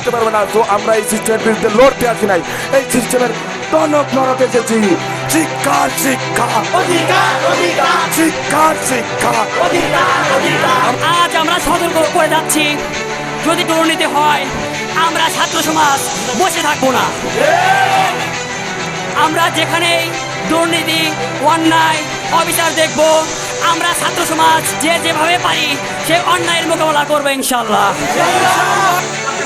করতে পারবে না। তো আমরা এই সিস্টেমের বিরুদ্ধে লড়তে আসি নাই। এই সিস্টেমের টনক নরকে এসেছি। শিক্ষা শিক্ষা। শিক্ষা শিক্ষা। আজ আমরা সতর্ক করে যাচ্ছি। যদি দুর্নীতি হয় আমরা ছাত্র সমাজ বসে থাকব না। আমরা যেখানেই দুর্নীতি অন্যায় অবিচার দেখব আমরা ছাত্র সমাজ যে যেভাবে পারি সে অন্যায়ের মোকাবেলা করব ইনশাল্লাহ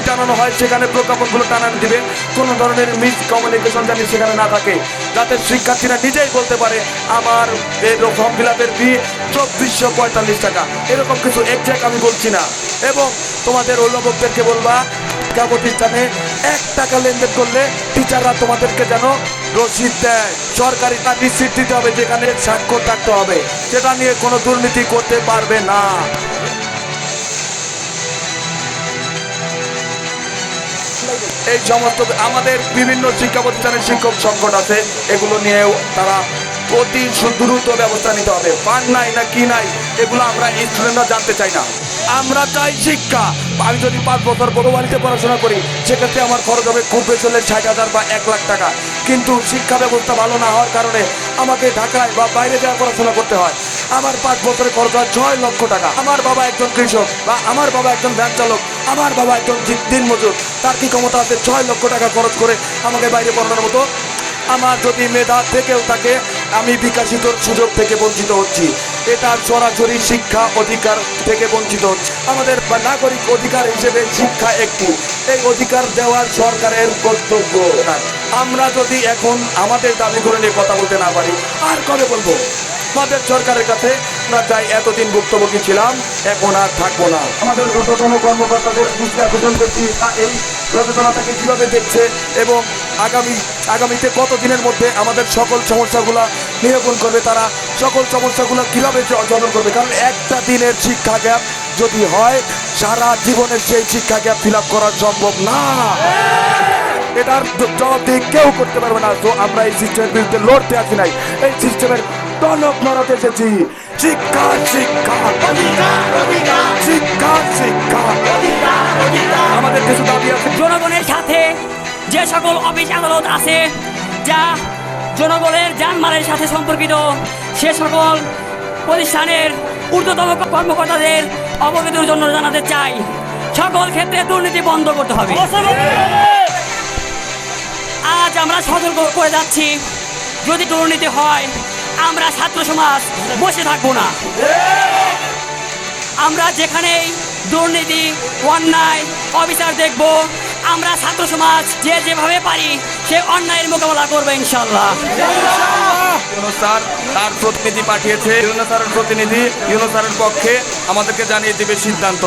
টানানো হয়, সেখানে প্রজ্ঞাপনগুলো টানানো দিবে কোনো ধরনের মিস কমিউনিকেশন জানি সেখানে না থাকে। যাতে শিক্ষার্থীরা নিজেই বলতে পারে, আমার এই ফর্ম ফিল আপের ফি চব্বিশশো পঁয়তাল্লিশ টাকা। এরকম কিছু একজ্যাক্ট আমি বলছি না। এবং তোমাদের অভিভাবকদেরকে বলবা শিক্ষা প্রতিষ্ঠানে এক টাকা লেনদেন করলে টিচাররা তোমাদেরকে যেন রসিদ দেয়। সরকারি তার নিশ্চিত দিতে হবে, যেখানে স্বাক্ষর থাকতে হবে। সেটা নিয়ে কোনো দুর্নীতি করতে পারবে না। এই সমস্ত আমাদের বিভিন্ন শিক্ষা প্রতিষ্ঠানের শিক্ষক সংকট আছে, এগুলো নিয়েও তারা অতি দ্রুত ব্যবস্থা নিতে হবে। ফান্ড নাই না কি নাই, এগুলো আমরা স্টুডেন্টরা জানতে চাই না। আমরা চাই শিক্ষা। আমি যদি পাঁচ বছর বড় বাড়িতে পড়াশোনা করি, সেক্ষেত্রে আমার খরচ হবে খুব বেশি হলে ষাট হাজার বা এক লাখ টাকা। কিন্তু শিক্ষা ব্যবস্থা ভালো না হওয়ার কারণে আমাকে ঢাকায় বা বাইরে যাওয়া পড়াশোনা করতে হয়। আমার পাঁচ বছরের খরচ হয় ছয় লক্ষ টাকা। আমার বাবা একজন কৃষক বা আমার বাবা একজন ভ্যান চালক। আমার বাবা একজন জি- দিনমজুর তার কি ক্ষমতা আছে? ছয় লক্ষ টাকা খরচ করে আমাকে বাইরে পড়ানোর মতো। আমার যদি মেধা থেকেও থাকে, আমি বিকাশিত সুযোগ থেকে বঞ্চিত হচ্ছি। এটা সরাসরি শিক্ষা অধিকার থেকে বঞ্চিত আমাদের নাগরিক অধিকার হিসেবে শিক্ষা একটি। এই অধিকার দেওয়ার সরকারের কর্তব্য। আমরা যদি এখন আমাদের দাবি করে নিয়ে কথা বলতে না পারি, আর কবে বলব? আমাদের সরকারের কাছে যাই এতদিন ভুক্তভোগী ছিলাম, এখন আর থাকব না। আমাদের ঊর্ধ্বতন কর্মকর্তাদের দৃষ্টি আকর্ষণ করছি এই সচেতনতাকে কীভাবে দেখছে এবং আগামী, আগামীতে কত দিনের মধ্যে আমাদের সকল সমস্যাগুলো নিরূপণ করবে, তারা সকল সমস্যাগুলো কীভাবে জনন করবে? কারণ একটা দিনের শিক্ষা গ্যাপ যদি হয়, সারা জীবনের সেই শিক্ষা গ্যাপ ফিল করা সম্ভব না। এটার জবাবদিহি কেউ করতে পারবে না। তো আমরা এই সিস্টেমের বিরুদ্ধে লড়তে আসি নাই। এই সিস্টেমের টনক নরকে এসেছি শিক্ষা শিক্ষা শিক্ষা শিক্ষা আমাদের কিছু দাবি আছে। জনগণের সাথে যে সকল অফিস আদালত আছে, যা জনগণের জানমালের সাথে সম্পর্কিত, সে সকল প্রতিষ্ঠানের ঊর্ধ্বতম কর্মকর্তাদের অবগতির জন্য জানাতে চাই। সকল ক্ষেত্রে দুর্নীতি বন্ধ করতে হবে। আজ আমরা সতর্ক করে যাচ্ছি। যদি দুর্নীতি হয় আমরা ছাত্র সমাজ বসে থাকব না। আমরা যেখানেই দুর্নীতি, অন্যায়, অবিচার দেখব, আমরা ছাত্র সমাজ যে যেভাবে পারি সে অন্যায়ের মোকাবেলা করবে ইনশাল্লাহ স্যার, তার প্রতিনিধি পাঠিয়েছে। ইউনুস স্যারের প্রতিনিধি, ইউনুস স্যারের পক্ষে আমাদেরকে জানিয়ে দিবে সিদ্ধান্ত।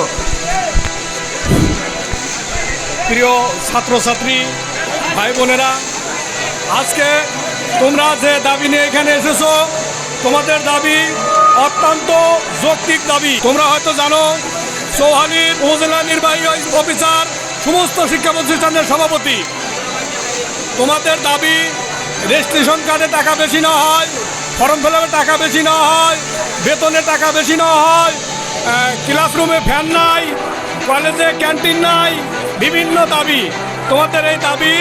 প্রিয় ছাত্রছাত্রী, ভাই বোনেরা, আজকে তোমরা যে দাবি নিয়ে এখানে এসেছ, তোমাদের দাবি অত্যন্ত যৌক্তিক দাবি। তোমরা হয়তো জানো চৌহালির উপজেলা নির্বাহী অফিসার সমস্ত শিক্ষা প্রতিষ্ঠানের সভাপতি। তোমাদের দাবি রেজিস্ট্রেশন কার্ডে টাকা বেশি না হয়, ফর্ম ফিল টাকা বেশি না হয়, বেতনে টাকা বেশি না হয় ক্লাসরুমে ফ্যান নাই, কলেজে ক্যান্টিন নাই, বিভিন্ন দাবি। তোমাদের এই দাবি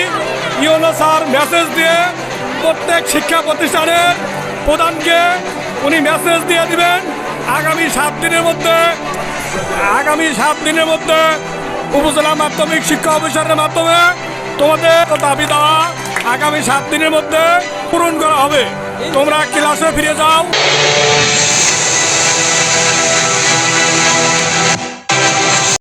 ইউনো স্যার মেসেজ দিয়ে প্রত্যেক শিক্ষা প্রতিষ্ঠানের প্রধানকে উনি মেসেজ দিয়ে দিবেন। আগামী সাত দিনের মধ্যে, আগামী সাত দিনের মধ্যে উপজেলা মাধ্যমিক শিক্ষা অফিসারের মাধ্যমে তোমাদের দাবি দেওয়া আগামী সাত দিনের মধ্যে পূরণ করা হবে। তোমরা ক্লাসে ফিরে যাও।